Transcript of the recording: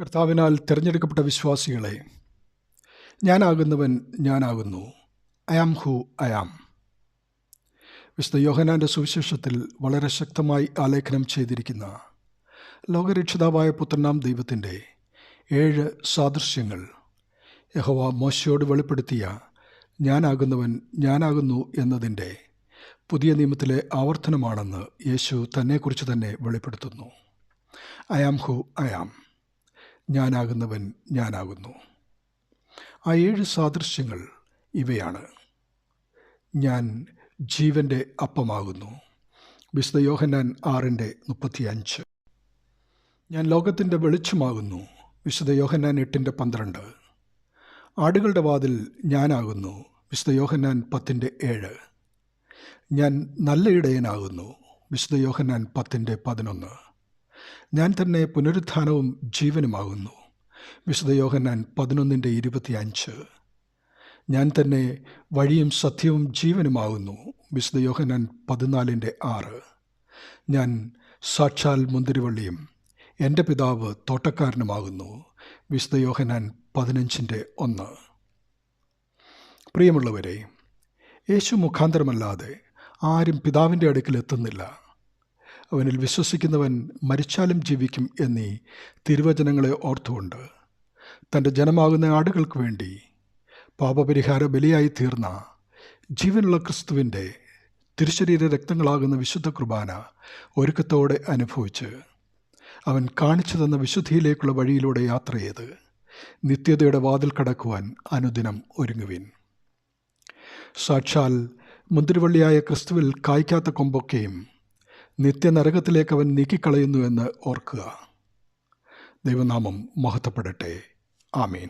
കർത്താവിനാൽ തിരഞ്ഞെടുക്കപ്പെട്ട വിശ്വാസികളെ ഞാനാകുന്നവൻ ഞാനാകുന്നു. I am who I am വിശുദ്ധ യോഹനാന്റെ സുവിശേഷത്തിൽ വളരെ ശക്തമായി ആലേഖനം ചെയ്തിരിക്കുന്ന ലോകരക്ഷിതാവായ പുത്രനാം ദൈവത്തിന്റെ ഏഴ് സാദൃശ്യങ്ങൾ യഹോവ മോശയോട് വെളിപ്പെടുത്തിയ ഞാനാകുന്നവൻ ഞാനാകുന്നു എന്നതിന്റെ പുതിയ നിയമത്തിലെ ആവർത്തനമാണെന്ന് യേശു തന്നെക്കുറിച്ച് തന്നെ വെളിപ്പെടുത്തുന്നു. ആം ഹു ആം ഞാനാകുന്നവൻ ഞാനാകുന്നു. ആ ഏഴ് സാദൃശ്യങ്ങൾ ഇവയാണ്. ഞാൻ ജീവന്റെ അപ്പമാകുന്നു. വിശുദ്ധ യോഹന്നാൻ ആറിന്റെ മുപ്പത്തിയഞ്ച്. ഞാൻ ലോകത്തിന്റെ വെളിച്ചമാകുന്നു. വിശുദ്ധ യോഹന്നാൻ എട്ടിന്റെ പന്ത്രണ്ട്. ആടുകളുടെ വാതിൽ ഞാനാകുന്നു. വിശുദ്ധ യോഹന്നാൻ പത്തിന്റെ ഏഴ്. ഞാൻ നല്ല ഇടയനാകുന്നു വിശുദ്ധ യോഹന്നാൻ പത്തിന്റെ പതിനൊന്ന്. ഞാൻ തന്നെ പുനരുത്ഥാനവും ജീവനുമാകുന്നു. വിശുദ്ധ യോഹന്നാൻ പതിനൊന്നിന്റെ ഇരുപത്തിയഞ്ച്. ഞാൻ തന്നെ വഴിയും സത്യവും ജീവനുമാകുന്നു. വിശുദ്ധ യോഹന്നാൻ പതിനാലിന്റെ ആറ്. ഞാൻ സാക്ഷാൽ മുന്തിരിവള്ളിയും എന്റെ പിതാവ് തോട്ടക്കാരനുമാകുന്നു. വിശുദ്ധ യോഹന്നാൻ പതിനഞ്ചിന്റെ ഒന്ന്. പ്രിയമുള്ളവരെ യേശു മുഖാന്തരമല്ലാതെ ആരും പിതാവിന്റെ അടുക്കൽ എത്തുന്നില്ല. അവനിൽ വിശ്വസിക്കുന്നവൻ മരിച്ചാലും ജീവിക്കും എന്നീ തിരുവചനങ്ങളെ ഓർത്തുകൊണ്ട് തന്റെ ജനമാകുന്ന ആടുകൾക്ക് വേണ്ടി പാപപരിഹാര ബലിയായി തീർന്ന ജീവനുള്ള ക്രിസ്തുവിന്റെ തിരുശരീര രക്തങ്ങളാകുന്ന വിശുദ്ധ കുർബാന ഒരുക്കത്തോടെ അനുഭവിച്ച് അവൻ കാണിച്ചു തന്ന വിശുദ്ധിയിലേക്കുള്ള വഴിയിലൂടെ യാത്ര ചെയ്ത് നിത്യതയുടെ വാതിൽ കടക്കുവാൻ അനുദിനം ഒരുങ്ങുവിൻ. സാക്ഷാൽ മുന്തിരിവള്ളിയായ ക്രിസ്തുവിൽ കായ്ക്കാത്ത കൊമ്പൊക്കെയും നിത്യനരകത്തിലേക്ക് അവൻ നീക്കിക്കളയുന്നു എന്ന് ഓർക്കുക. ദൈവനാമം മഹത്വപ്പെടട്ടെ. ആമീൻ.